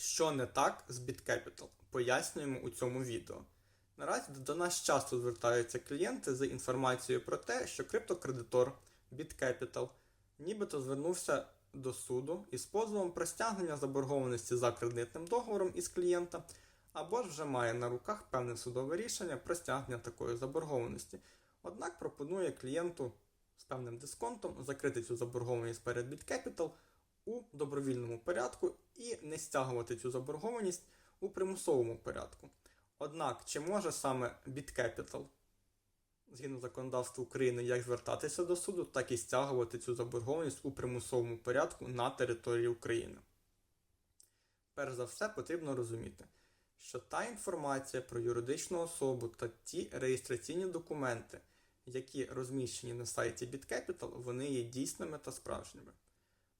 Що не так з BitCapital? Пояснюємо у цьому відео. Наразі до нас часто звертаються клієнти з інформацією про те, що криптокредитор BitCapital нібито звернувся до суду із позовом про стягнення заборгованості за кредитним договором із клієнта, або ж вже має на руках певне судове рішення про стягнення такої заборгованості. Однак пропонує клієнту з певним дисконтом закрити цю заборгованість перед BitCapital у добровільному порядку і не стягувати цю заборгованість у примусовому порядку. Однак, чи може саме BitCapital, згідно законодавства України, як звертатися до суду, так і стягувати цю заборгованість у примусовому порядку на території України? Перш за все, потрібно розуміти, що та інформація про юридичну особу та ті реєстраційні документи, які розміщені на сайті BitCapital, вони є дійсними та справжніми.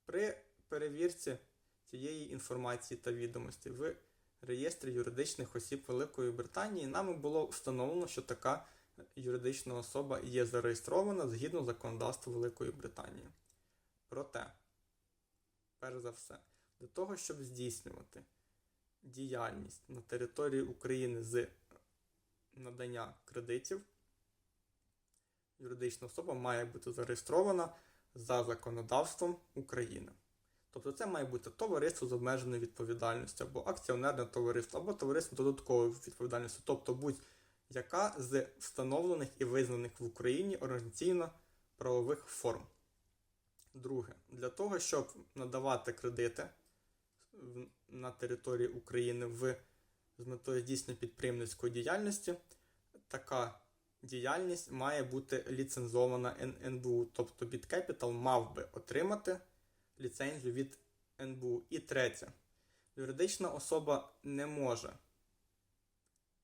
При перевірці цієї інформації та відомості в реєстрі юридичних осіб Великої Британії нами було встановлено, що така юридична особа є зареєстрована згідно законодавства Великої Британії. Проте, перш за все, для того, щоб здійснювати діяльність на території України з надання кредитів, юридична особа має бути зареєстрована за законодавством України. Тобто це має бути товариство з обмеженою відповідальністю, або акціонерне товариство, або товариство з додатковою відповідальністю, тобто будь-яка з встановлених і визнаних в Україні організаційно-правових форм. Друге, для того, щоб надавати кредити на території України в, з метою здійснення підприємницької діяльності, така діяльність має бути ліцензована НБУ, тобто BitCapital мав би отримати ліцензію від НБУ. І третє, юридична особа не може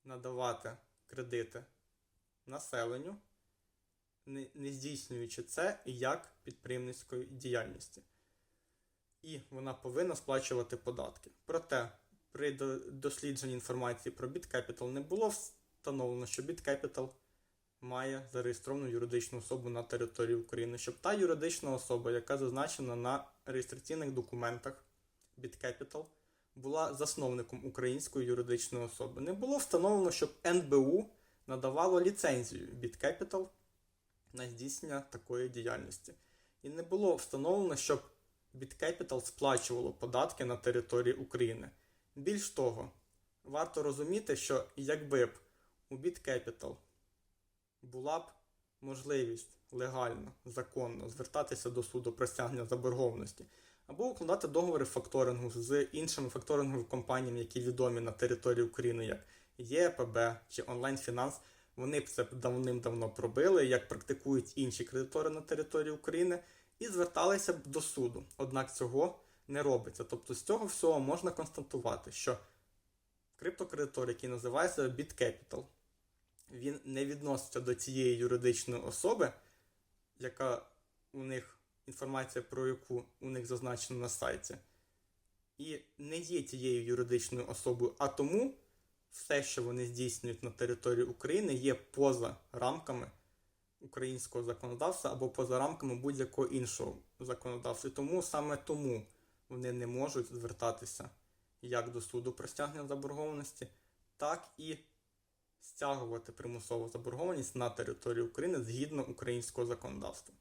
надавати кредити населенню, не, здійснюючи це як підприємницької діяльності. І вона повинна сплачувати податки. Проте, при дослідженні інформації про BitCapital не було встановлено, що BitCapital має зареєстровану юридичну особу на території України, щоб та юридична особа, яка зазначена на реєстраційних документах BitCapital, була засновником української юридичної особи. Не було встановлено, щоб НБУ надавало ліцензію BitCapital на здійснення такої діяльності. І не було встановлено, щоб BitCapital сплачувало податки на території України. Більш того, варто розуміти, що якби б у BitCapital була б можливість легально, законно звертатися до суду про стягнення заборгованості, або укладати договори факторингу з іншими факторинговими компаніями, які відомі на території України, як ЄПБ чи Онлайн Фінанс, вони б це давним-давно пробили, як практикують інші кредитори на території України, і зверталися б до суду. Однак цього не робиться. Тобто з цього всього можна констатувати, що криптокредитор, який називається BitCapital, він не відноситься до цієї юридичної особи, яка у них інформація про яку у них зазначена на сайті, і не є тією юридичною особою, а тому все, що вони здійснюють на території України, є поза рамками українського законодавства або поза рамками будь-якого іншого законодавства. Тому саме тому вони не можуть звертатися як до суду про стягнення заборгованості, так і стягувати примусову заборгованість на території України згідно українського законодавства.